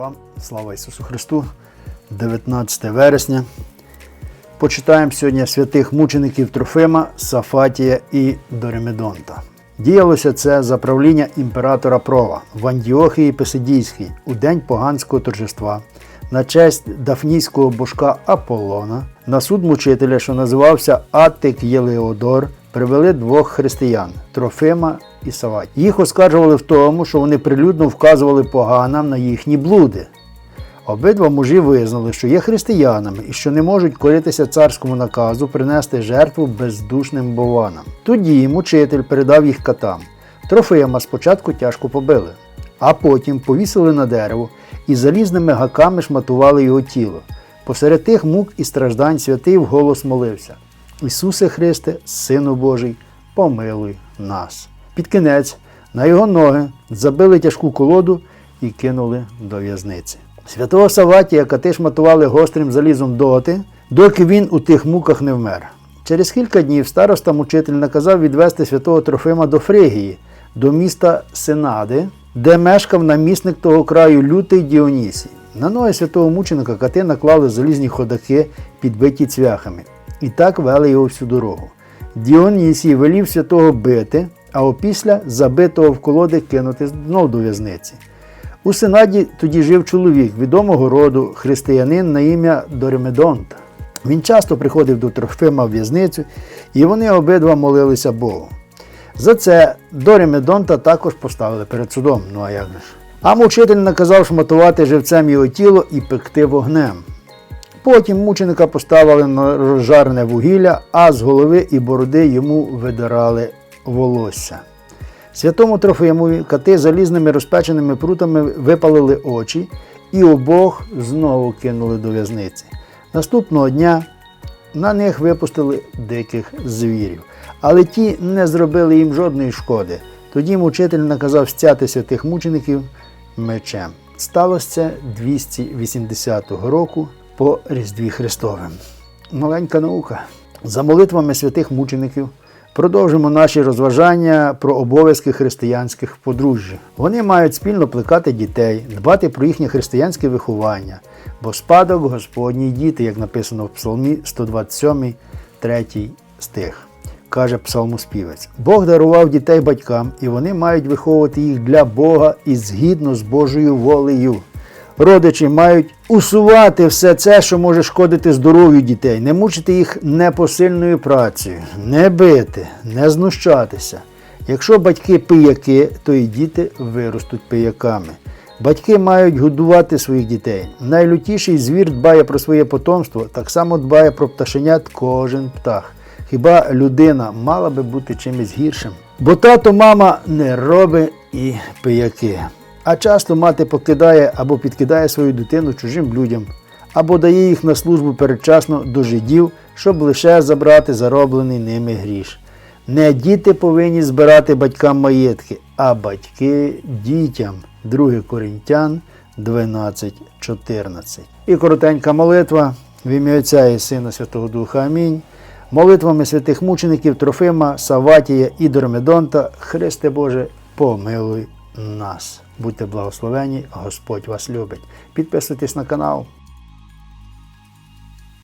вам, слава Ісусу Христу, 19 вересня. Почитаємо сьогодні святих мучеників Трофима, Сафатія і Доремедонта. Діялося це за правління імператора Прова в Антіохії Писидійській у день поганського торжества на честь дафнійського божка Аполлона на суд мучителя, що називався Атик Єлеодор, привели двох християн Трофима і Саватія. Їх оскаржували в тому, що вони прилюдно вказували поганам на їхні блуди. Обидва мужі визнали, що є християнами і що не можуть коритися царському наказу принести жертву бездушним бованам. Тоді мучитель передав їх катам. Трофима спочатку тяжко побили, а потім повісили на дерево і залізними гаками шматували його тіло. Посеред тих мук і страждань святий вголос молився: Ісусе Христе, Сину Божий, помилуй нас. Під кінець на його ноги забили тяжку колоду і кинули до в'язниці. Святого Саватія кати шматували гострим залізом доти, доки він у тих муках не вмер. Через кілька днів староста мучитель наказав відвести святого Трофима до Фригії, до міста Сенади, де мешкав намісник того краю лютий Діонісій. На ноги святого мученика кати наклали залізні ходаки, підбиті цвяхами, і так вели його всю дорогу. Діонісій велів святого бити, а опісля забитого в колоди кинути знов до в'язниці. У Сенаді тоді жив чоловік відомого роду, християнин на ім'я Доремедонта. Він часто приходив до Трофима в в'язницю, і вони обидва молилися Богу. За це Доремедонта також поставили перед судом. Ну а як же ж? А мучитель наказав шматувати живцем його тіло і пекти вогнем. Потім мученика поставили на розжарене вугілля, а з голови і бороди йому видирали волосся. Святому Трофимові кати залізними розпеченими прутами випалили очі і обох знову кинули до в'язниці. Наступного дня на них випустили диких звірів, але ті не зробили їм жодної шкоди. Тоді мучитель наказав стяти святих мучеників мечем. Сталося це 280 року по Різдві Христовим. Маленька наука. За молитвами святих мучеників Продовжимо наші розважання про обов'язки християнських подружжя. Вони мають спільно плекати дітей, дбати про їхнє християнське виховання, бо спадок Господній діти, як написано в Псалмі 127, 3 стих. Каже псалмоспівець. Бог дарував дітей батькам, і вони мають виховувати їх для Бога і згідно з Божою волею. Родичі мають усувати все це, що може шкодити здоров'ю дітей, не мучити їх непосильною працею, не бити, не знущатися. Якщо батьки пияки, то і діти виростуть пияками. Батьки мають годувати своїх дітей. Найлютіший звір дбає про своє потомство, так само дбає про пташенят кожен птах. Хіба людина мала би бути чимось гіршим? Бо тато, мама не робить і пияки. А часто мати покидає або підкидає свою дитину чужим людям, або дає їх на службу передчасно до жидів, щоб лише забрати зароблений ними гріш. Не діти повинні збирати батькам маєтки, а батьки дітям. 2 Коринтян 12.14. І коротенька молитва в ім'я Отця і Сина Святого Духа Амінь. Молитвами святих мучеників Трофима, Саватія і Дормедонта, Христе Боже, помилуй нас. Будьте благословені, Господь вас любить. Підписуйтесь на канал.